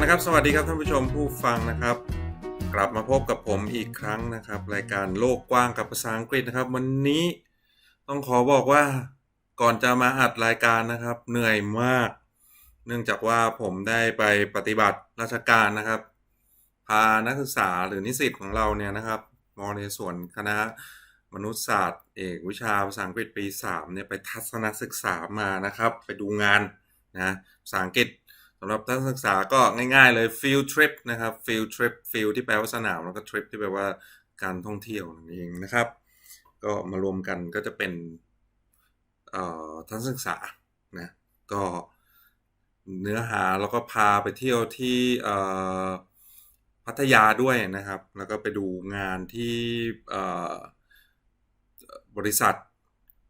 นะครับ สวัสดีครับท่านผู้ชมผู้ฟังนะครับ กลับมาพบกับผมอีกครั้งนะครับ รายการโลกกว้างกับภาษาอังกฤษนะครับ วันนี้ต้องขอบอกว่าก่อนจะมาอัดรายการนะครับ เหนื่อยมาก เนื่องจากว่าผมได้ไปปฏิบัติราชการนะครับ พานักศึกษาหรือนิสิตของเราเนี่ยนะครับมในส่วนคณะมนุษยศาสตร์เอกวิชาภาษาอังกฤษปี3เนี่ยไปทัศนศึกษามานะครับ ไปดูงานนะภาษาอังกฤษ สำหรับนักศึกษาก็ง่ายๆเลย field trip นะครับ field trip field ที่แปลว่าสนาม แล้วก็ trip ที่แปลว่าการท่องเที่ยวนั่นเองนะครับ ก็มารวมกันก็จะเป็นเอ่อทัศนศึกษานะก็เนื้อหาแล้วก็พาไปเที่ยวที่พัทยาด้วยนะครับ แล้วก็ไปดูงานที่บริษัท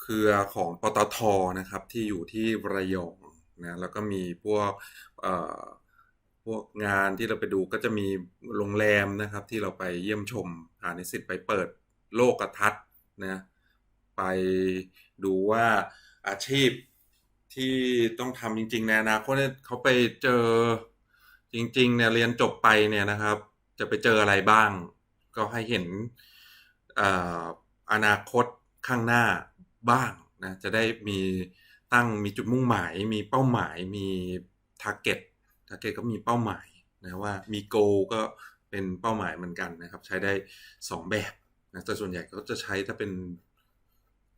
เครือของปตทนะครับที่อยู่ที่ระยอง นะแล้วก็มีพวกพวกงานที่เราไปดูก็จะมีโรงแรมนะครับ ที่เราไปเยี่ยมชมพานิสิตไปเปิดโลกทัศน์นะไปดูว่าอาชีพที่ต้องทำจริงๆในอนาคตเนี่ยเขาไปเจอจริงๆเนี่ยเรียนจบไปเนี่ยนะครับ จะไปเจออะไรบ้าง ก็ให้เห็นออนาคตข้างหน้าบ้างนะจะได้มี ตั้งมีจุดมุ่งหมาย มีเป้าหมายมี target target ก็มีเป้าหมายนะว่ามี goal ก็เป็นเป้าหมายเหมือนกันนะครับ ใช้ได้ 2 แบบนะแต่ส่วนใหญ่ก็จะใช้ถ้าเป็น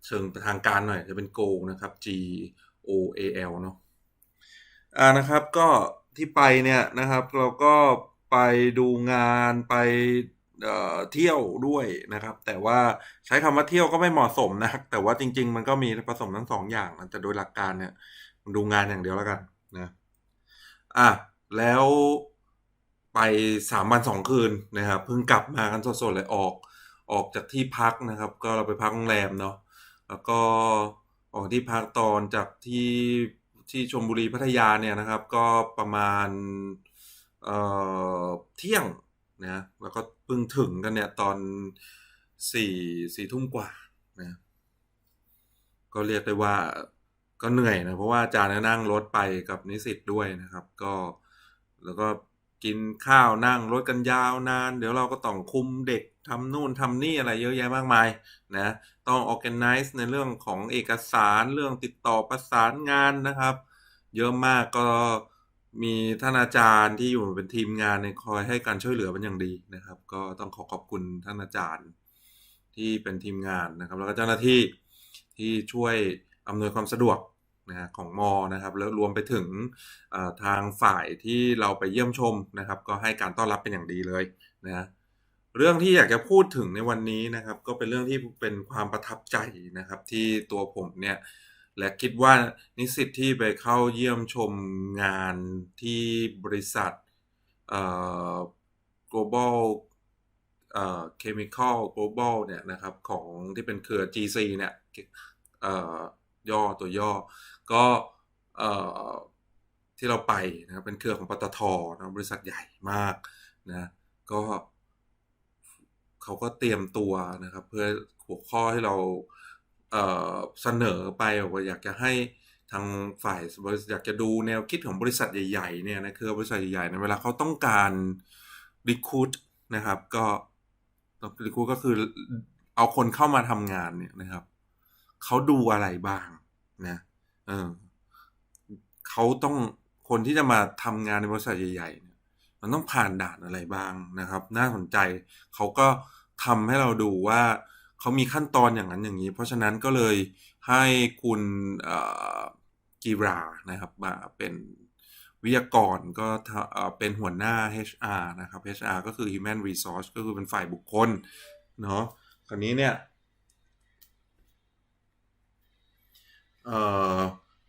เชิงทางการหน่อย จะเป็น goal นะครับ G O A L เนาะอ่านะครับก็ที่ไปเนี่ยนะครับเราก็ไปดูงานไป เที่ยวด้วยนะครับ แต่ว่าใช้คำว่าเที่ยวก็ไม่เหมาะสมนะแต่ว่าจริง ๆ มันก็มีผสมทั้งสองอย่างแต่โดยหลักการเนี่ยดูงานอย่างเดียวแล้วกันนะอะแล้วไปสามวันสองคืนนะครับเพิ่งกลับมากันสดๆเลยออกออกจากที่พักนะครับ ก็เราไปพักโรงแรมเนาะแล้วก็ออกที่พักตอนจากที่ที่ชลบุรีพัทยาเนี่ยนะครับ ก็ประมาณเอ่อเที่ยง นะแล้วก็เพิ่งถึงกันเนี่ยตอนสี่สี่ทุ่มกว่านะก็เรียกได้ว่าก็เหนื่อยนะเพราะว่าอาจารย์นั่งรถไปกับนิสิตด้วยนะครับ ก็แล้วก็กินข้าวนั่งรถกันยาวนาน เดี๋ยวเราก็ต้องคุมเด็กทำนู่นทำนี่อะไรเยอะแยะมากมายนะต้อง organize ในเรื่องของเอกสารเรื่องติดต่อประสานงานนะครับ เยอะมากก็ มีท่านอาจารย์ที่อยู่เป็นทีมงานในคอยให้การช่วยเหลือเป็นอย่างดีนะครับ ก็ต้องขอขอบคุณท่านอาจารย์ที่เป็นทีมงานนะครับ แล้วก็เจ้าหน้าที่ที่ช่วยอำนวยความสะดวกนะของมอนะครับแล้วรวมไปถึงทางฝ่ายที่เราไปเยี่ยมชมนะครับ ก็ให้การต้อนรับเป็นอย่างดีเลยนะเรื่องที่อยากจะพูดถึงในวันนี้นะครับ ก็เป็นเรื่องที่เป็นความประทับใจนะครับ ที่ตัวผมเนี่ย และคิดว่านิสิตที่ไปเข้าเยี่ยมชมงานที่บริษัท global chemical global เนี่ยนะครับของที่เป็นเครือ GC เนี่ยย่อตัวย่อ ก็ที่เราไปนะครับเป็นเครือของปตทนะบริษัทใหญ่มากนะก็เขาก็เตรียมตัวนะครับ เพื่อหัวข้อที่เรา เสนอไปว่าอยากจะให้ทางฝ่ายอยากจะดูแนวคิดของบริษัทใหญ่ๆเนี่ยนะคือบริษัทใหญ่ๆในเวลาเขาต้องการรีคูดนะครับ ก็รีคูดก็คือเอาคนเข้ามาทำงานเนี่ยนะครับเขาดูอะไรบ้างนะเออเขาต้องคนที่จะมาทำงานในบริษัทใหญ่ๆเนี่ยมันต้องผ่านด่านอะไรบ้างนะครับ น่าสนใจเขาก็ทำให้เราดูว่า เขามีขั้นตอนอย่างนั้นอย่างนี้ เพราะฉะนั้นก็เลยให้คุณกีรานะครับมาเป็นวิทยากรก็เป็นหัวหน้า HR นะครับ HR ก็คือ Human Resource ก็คือเป็นฝ่ายบุคคลเนาะคราวนี้เนี่ยเออ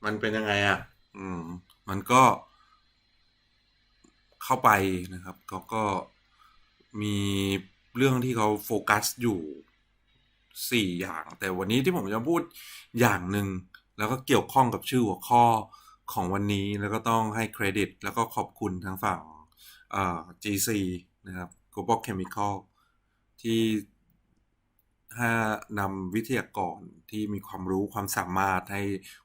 มันเป็นยังไงอะ่ะ อืม มันก็เข้าไปนะครับเขาก็มีเรื่องที่เขาโฟกัสอยู่ สี่อย่าง แต่วันนี้ที่ผมจะพูดอย่างหนึ่ง แล้วก็เกี่ยวข้องกับชื่อหัวข้อของวันนี้แล้วก็ต้องให้เครดิต แล้วก็ขอบคุณทางฝั่ง GC นะครับ Global Chemical ที่ถ้านำวิทยากรที่มีความรู้ความสามารถให้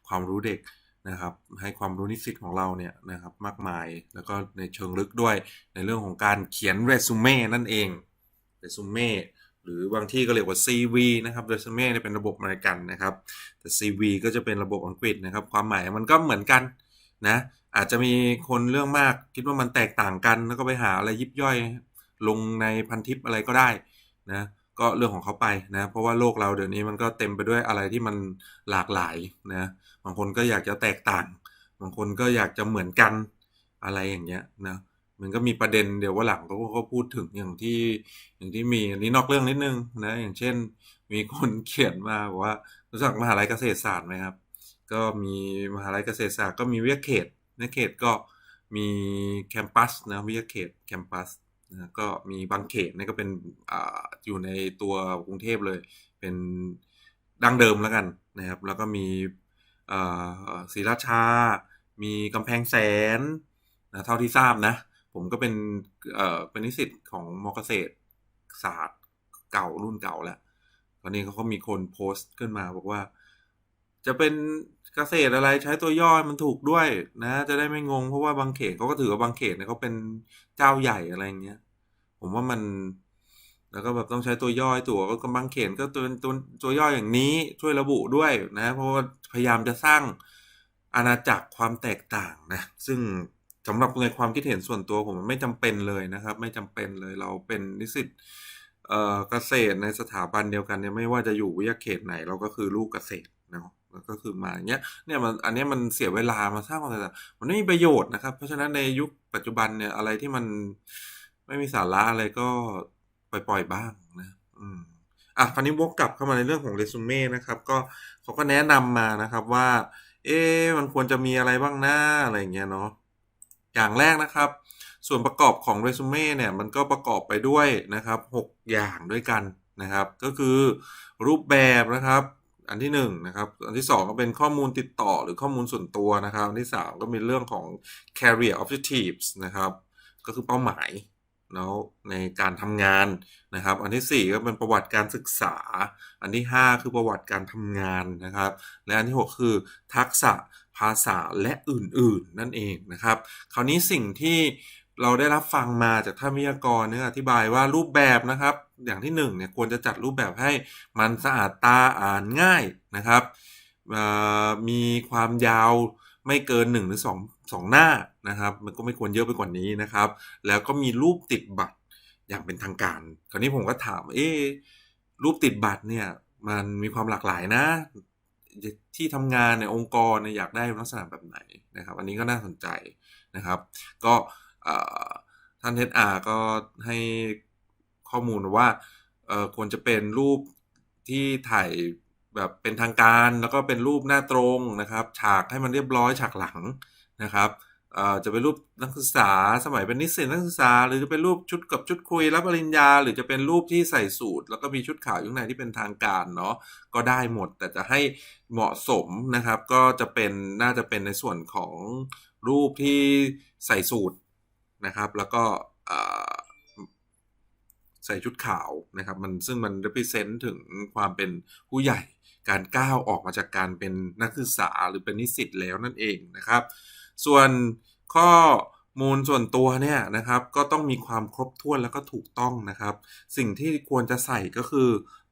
ความรู้เด็กนะครับ ให้ความรู้นิสิตของเราเนี่ยนะครับมากมายแล้วก็ในเชิงลึกด้วยในเรื่องของการเขียนเรซูเม่นั่นเองเรซูเม่ หรือบางที่ก็เรียกว่า CV นะครับเรซูเม่เนี่ยเป็นระบบอเมริกันนะครับ แต่ CV ก็จะเป็นระบบอังกฤษนะครับ ความหมายมันก็เหมือนกันนะ อาจจะมีคนเรื่องมากคิดว่ามันแตกต่างกัน แล้วก็ไปหาอะไรยิบย่อยลงในพันทิปอะไรก็ได้นะ ก็เรื่องของเขาไปนะ เพราะว่าโลกเราเดี๋ยวนี้มันก็เต็มไปด้วยอะไรที่มันหลากหลายนะ บางคนก็อยากจะแตกต่าง บางคนก็อยากจะเหมือนกันอะไรอย่างเงี้ยนะ มันก็มีประเด็นเดี๋ยวว่าหลังเขาก็พูดถึงอย่างที่อย่างที่มีอันนี้นอกเรื่องนิดนึงนะอย่างเช่น มีคนเขียนมาบอกว่ารู้จักมหาลัยเกษตรศาสตร์ไหมครับ ก็มีมหาลัยเกษตรศาสตร์ก็มีวิทยาเขตในเขตก็มีแคมปัสนะวิทยาเขตแคมปัสนะก็มีบางเขตนี่ก็เป็นอ่าอยู่ในตัวกรุงเทพเลย เป็นดั้งเดิมแล้วกันนะครับ แล้วก็มีอ่าศรีราชา มีกำแพงแสนนะเท่าที่ทราบนะ ผมก็เป็นเอ่อเป็นนิสิตของมอเกษตรศาสตร์เก่ารุ่นเก่าแล้ว ตอนนี้เขาก็มีคนโพสต์ขึ้นมาบอกว่า จะเป็นเกษตรอะไรใช้ตัวย่อมันถูกด้วยนะ จะได้ไม่งงเพราะว่าบางเขตเขาก็ถือว่าบางเขตเนี่ยเขาเป็นเจ้าใหญ่อะไรเงี้ย ผมว่ามันแล้วก็แบบต้องใช้ตัวย่อตัวก็บางเขตก็ตัวตัวตัวย่ออย่างนี้ช่วยระบุด้วยนะ เพราะว่าพยายามจะสร้างอาณาจักรความแตกต่างนะ ซึ่ง สำหรับในความคิดเห็นส่วนตัวผมมันไม่จำเป็นเลยนะครับ ไม่จำเป็นเลยเราเป็นนิสิตเอ่อเกษตรในสถาบันเดียวกันเนี่ยไม่ว่าจะอยู่วิทยาเขตไหนเราก็คือลูกเกษตรเนาะแล้วก็คือมาอย่างเงี้ยเนี่ยมันอันนี้มันเสียเวลามาสร้างความแตกต่างมันไม่มีประโยชน์นะครับ เพราะฉะนั้นในยุคปัจจุบันเนี่ยอะไรที่มันไม่มีสาระอะไรก็ปล่อยๆบ้างนะ อืมอะคราวนี้วกกลับเข้ามาในเรื่องของเรซูเม่นะครับ ก็เขาก็แนะนำมานะครับว่า เอ๊มันควรจะมีอะไรบ้างหน้าอะไรเงี้ยเนาะ อย่างแรกนะครับ ส่วนประกอบของเรซูเม่เนี่ยมันก็ประกอบไปด้วยนะครับ 6 อย่างด้วยกันนะครับ ก็คือรูปแบบนะครับ อันที่1นนะครับ อันที่ 2 ก็เป็นข้อมูลติดต่อหรือข้อมูลส่วนตัวนะครับ อันที่ 3 ก็มีเรื่องของ career objectives นะครับ ก็คือเป้าหมายแล้วในการทำงานนะครับ อันที่ 4 ก็เป็นประวัติการศึกษา อันที่ 5 คือประวัติการทำงานนะครับ และอันที่ 6 คือทักษะ ภาษาและอื่นๆ นั่นเองนะครับ คราวนี้สิ่งที่เราได้รับฟังมาจากท่านวิทยากรเนี่ยอธิบายว่ารูปแบบนะครับ อย่างที่1เนี่ยควรจะจัดรูปแบบให้มันสะอาดตาอ่านง่ายนะครับมีความยาวไม่เกิน 1 หรือ 2 2 หน้านะครับ มันก็ไม่ควรเยอะไปกว่านี้นะครับ แล้วก็มีรูปติดบัตรอย่างเป็นทางการ คราวนี้ผมก็ถามเอ๊รูปติดบัตรเนี่ยมันมีความหลากหลายนะ ที่ทำงานในองค์กรอยากได้ลักษณะแบบไหนนะครับ อันนี้ก็น่าสนใจนะครับ ก็ท่านเทอาก็ให้ข้อมูลว่าควรจะเป็นรูปที่ถ่ายแบบเป็นทางการ แล้วก็เป็นรูปหน้าตรงนะครับ ฉากให้มันเรียบร้อยฉากหลังนะครับ จะเป็นรูปนักศึกษาสมัยเป็นนิสิตนักศึกษา หรือจะเป็นรูปชุดกับชุดคุยรับปริญญา หรือจะเป็นรูปที่ใส่สูทแล้วก็มีชุดขาวอยู่ในที่เป็นทางการเนาะก็ได้หมด แต่จะให้เหมาะสมนะครับ ก็จะเป็นน่าจะเป็นในส่วนของรูปที่ใส่สูทนะครับ แล้วก็ใส่ชุดขาวนะครับ มันซึ่งมัน represent ถึงความเป็นผู้ใหญ่การก้าวออกมาจากการเป็นนักศึกษาหรือเป็นนิสิตแล้วนั่นเองนะครับ ส่วนข้อมูลส่วนตัวเนี่ยนะครับก็ต้องมีความครบถ้วนแล้วก็ถูกต้องนะครับ สิ่งที่ควรจะใส่ก็คือ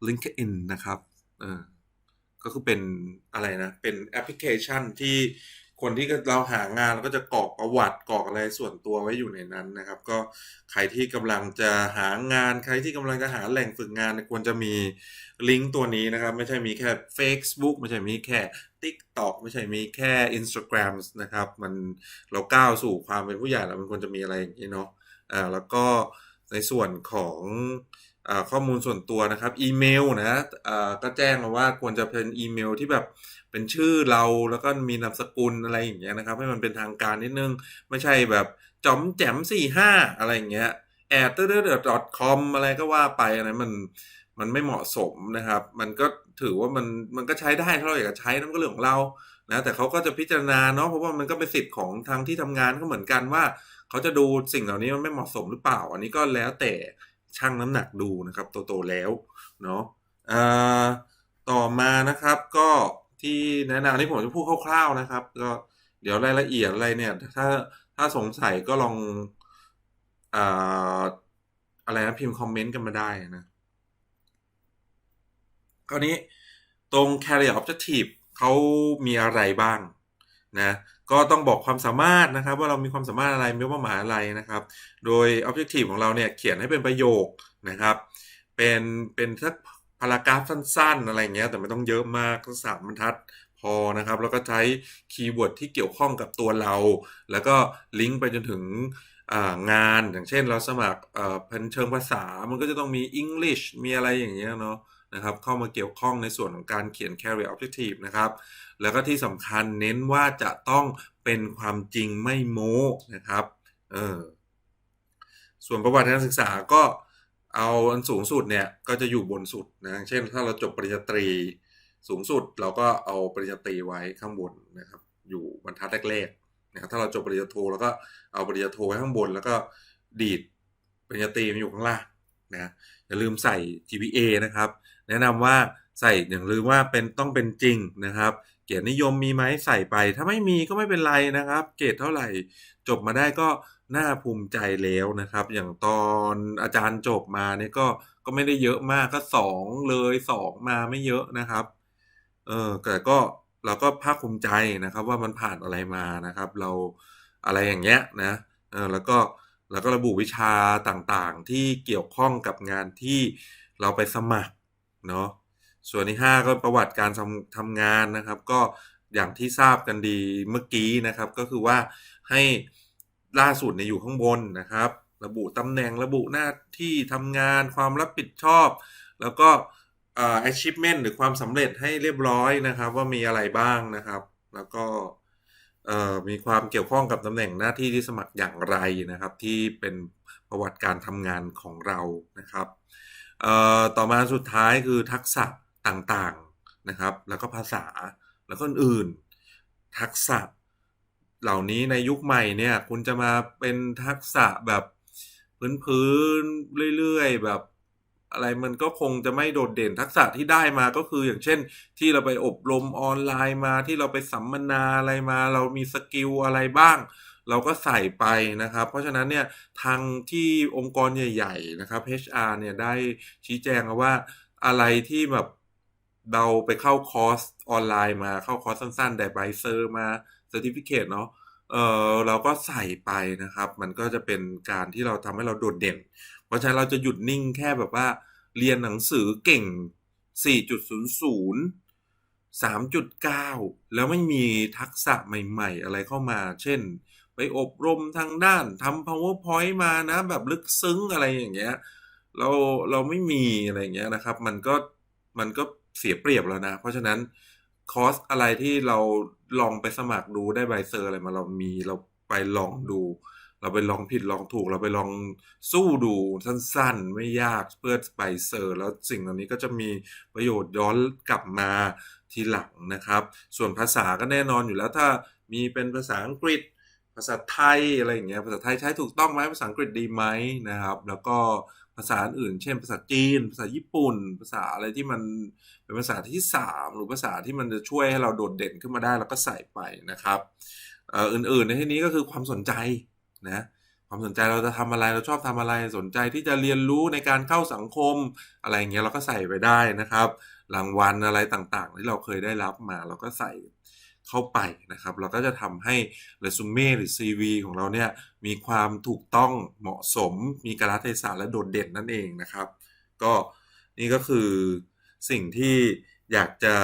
LinkedIn นะครับก็คือเป็นอะไรนะ เป็นแอปพลิเคชันที่ คนที่เราหางานเราก็จะกรอกประวัติกรอกอะไรส่วนตัวไว้อยู่ในนั้นนะครับ ก็ใครที่กำลังจะหางานใครที่กำลังจะหาแหล่งฝึกงานควรจะมีลิงก์ตัวนี้นะครับ ไม่ใช่มีแค่ Facebook ไม่ใช่มีแค่ TikTok ไม่ใช่มีแค่ Instagram นะครับ มันเราก้าวสู่ความเป็นผู้ใหญ่แล้วมันควรจะมีอะไรอย่างนี้เนาะอ่าแล้วก็ในส่วนของข้อมูลส่วนตัวนะครับ อีเมลนะก็แจ้งมาว่าควรจะเป็นอีเมลที่แบบ เป็นชื่อเราแล้วก็มีนามสกุลอะไรอย่างเงี้ยนะครับ ให้มันเป็นทางการนิดนึง ไม่ใช่แบบจอมแจมสี่ห้าอะไรอย่างเงี้ยแอดเตอร์เดอร์ .com อะไรก็ว่าไปอะไรมันมันไม่เหมาะสมนะครับ มันก็ถือว่ามันมันก็ใช้ได้ถ้าเราอยากจะใช้นั่นก็เรื่องของเรานะแต่เขาก็จะพิจารณาเนาะเพราะว่ามันก็เป็นสิทธิ์ของทางที่ทำงานก็เหมือนกันว่า เขาจะดูสิ่งเหล่านี้มันไม่เหมาะสมหรือเปล่า อันนี้ก็แล้วแต่ชั่งน้ำหนักดูนะครับโตๆแล้วเนาะต่อมานะครับก็ ที่แนะนำที่ผมจะพูดคร่าวๆนะครับ ก็เดี๋ยวรายละเอียดอะไรเนี่ย ถ้าถ้าสงสัยก็ลองอ่าอะไรนะพิมพ์คอมเมนต์กันมาได้นะคราวนี้ตรง career objective เขามีอะไรบ้างนะก็ต้องบอกความสามารถนะครับ ว่าเรามีความสามารถอะไรมีเป้าหมายอะไรนะครับ โดย objective ของเราเนี่ยเขียนให้เป็นประโยคนะครับ เป็นเป็นสัก พารากราฟสั้นๆ อะไรเงี้ย แต่ไม่ต้องเยอะมากก็สามบรรทัดพอนะครับ แล้วก็ใช้คีย์เวิร์ดที่เกี่ยวข้องกับตัวเรา แล้วก็ลิงก์ไปจนถึงงานอย่างเช่นเราสมัครเป็นเชิงภาษา มันก็จะต้องมี English มีอะไรอย่างเงี้ยเนาะนะครับเข้ามาเกี่ยวข้องในส่วนของการเขียน career objective นะครับ แล้วก็ที่สำคัญเน้นว่าจะต้องเป็นความจริงไม่โม้นะครับเออส่วนประวัติการศึกษาก็ เอาอันสูงสุดเนี่ยก็จะอยู่บนสุดนะ เช่นถ้าเราจบปริญญาตรีสูงสุดเราก็เอาปริญญาตรีไว้ข้างบนนะครับ อยู่บรรทัดแรกๆนะครับถ้าเราจบปริญญาโทแล้วก็เอาปริญญาโทไว้ข้างบน แล้วก็ดีดปริญญาตรีมาอยู่ข้างล่างนะอย่าลืมใส่ GPA นะครับ แนะนำว่าใส่อย่างลืมว่าเป็นต้องเป็นจริงนะครับ เกียรตินิยมมีไหมใส่ไป ถ้าไม่มีก็ไม่เป็นไรนะครับ เกรดเท่าไหร่ จบมาได้ก็ น่าภูมิใจแล้วนะครับ อย่างตอนอาจารย์จบมาเนี่ยก็ก็ไม่ได้เยอะมากก็สองเลยสองมาไม่เยอะนะครับ เออแต่ก็เราก็ภาคภูมิใจนะครับ ว่ามันผ่านอะไรมานะครับ เราอะไรอย่างเงี้ยนะเออแล้วก็แล้วก็ระบุวิชาต่างๆ ที่เกี่ยวข้องกับงานที่เราไปสมัครเนาะส่วนที่ 5 ก็ประวัติการทำทำงานนะครับ ก็อย่างที่ทราบกันดีเมื่อกี้นะครับ ก็คือว่าให้ ล่าสุดในอยู่ข้างบนนะครับ ระบุตำแหน่งระบุหน้าที่ทำงานความรับผิดชอบ แล้วก็ achievement หรือความสำเร็จให้เรียบร้อยนะครับ ว่ามีอะไรบ้างนะครับ แล้วก็มีความเกี่ยวข้องกับตำแหน่งหน้าที่ที่สมัครอย่างไรนะครับ ที่เป็นประวัติการทำงานของเรานะครับต่อมาสุดท้ายคือทักษะต่างๆนะครับ แล้วก็ภาษาแล้วก็อื่น ทักษะ เหล่านี้ในยุคใหม่เนี่ย คุณจะมาเป็นทักษะแบบพื้นๆเรื่อยๆ แบบอะไรมันก็คงจะไม่โดดเด่นทักษะที่ได้มาก็คืออย่างเช่น ที่เราไปอบรมออนไลน์มาที่เราไปสัมมนาอะไรมา เรามีสกิลอะไรบ้าง เราก็ใส่ไปนะครับ เพราะฉะนั้นเนี่ยทางที่องค์กรใหญ่ๆนะครับ HR เนี่ยได้ชี้แจงว่าอะไรที่แบบเราไปเข้าคอร์สออนไลน์มาเข้าคอร์สสั้นๆ ได้ไบเซอร์มา เซอร์ติฟิเคตเนาะเออเราก็ใส่ไปนะครับ มันก็จะเป็นการที่เราทำให้เราโดดเด่น เพราะฉะนั้นเราจะหยุดนิ่งแค่แบบว่าเรียนหนังสือเก่ง 4.00 3.9 แล้วไม่มีทักษะใหม่ๆ อะไรเข้ามา เช่น ไปอบรมทางด้านทำ powerpoint มานะ แบบลึกซึ้งอะไรอย่างเงี้ย เราเราไม่มีอะไรอย่างเงี้ยนะครับ มันก็มันก็เสียเปรียบแล้วนะ เพราะฉะนั้น คอร์สอะไรที่เราลองไปสมัครดูได้ใบเซอร์อะไรมาเรามีเราไปลองดู เราไปลองผิดลองถูก เราไปลองสู้ดูสั้นๆ ไม่ยากเพื่อใบเซอร์ แล้วสิ่งเหล่านี้ก็จะมีประโยชน์ย้อนกลับมาทีหลังนะครับ ส่วนภาษาก็แน่นอนอยู่แล้วถ้ามีเป็นภาษาอังกฤษ ภาษาไทยอะไรอย่างเงี้ยภาษาไทยใช้ถูกต้องไหมภาษาอังกฤษดีไหมนะครับ แล้วก็ ภาษาอื่น เช่น ภาษาจีน ภาษาญี่ปุ่น ภาษาอะไรที่มันเป็นภาษาที่สามหรือภาษาที่มันจะช่วยให้เราโดดเด่นขึ้นมาได้แล้วก็ใส่ไปนะครับอื่นๆในที่นี้ก็คือความสนใจนะความสนใจเราจะทำอะไรเราชอบทำอะไรสนใจที่จะเรียนรู้ในการเข้าสังคมอะไรเงี้ยเราก็ใส่ไปได้นะครับ รางวัลอะไรต่างๆ ที่เราเคยได้รับมาเราก็ใส่ เข้าไปนะครับ เราก็จะทำให้เรซูเม่หรือ CV ของเราเนี่ยมีความถูกต้องเหมาะสม มีกาลเทศะและโดดเด่นนั่นเองนะครับ ก็นี่ก็คือสิ่งที่อยากจะ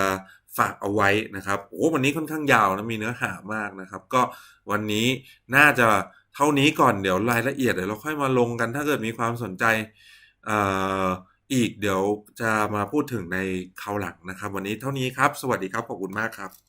ฝากเอาไว้นะครับโอ้วันนี้ค่อนข้างยาวนะมีเนื้อหามากนะครับ ก็วันนี้น่าจะเท่านี้ก่อนเดี๋ยวรายละเอียดเดี๋ยวเราค่อยมาลงกันถ้าเกิดมีความสนใจอีกเดี๋ยวจะมาพูดถึงในคราวหลังนะครับ วันนี้เท่านี้ครับ สวัสดีครับ ขอบคุณมากครับ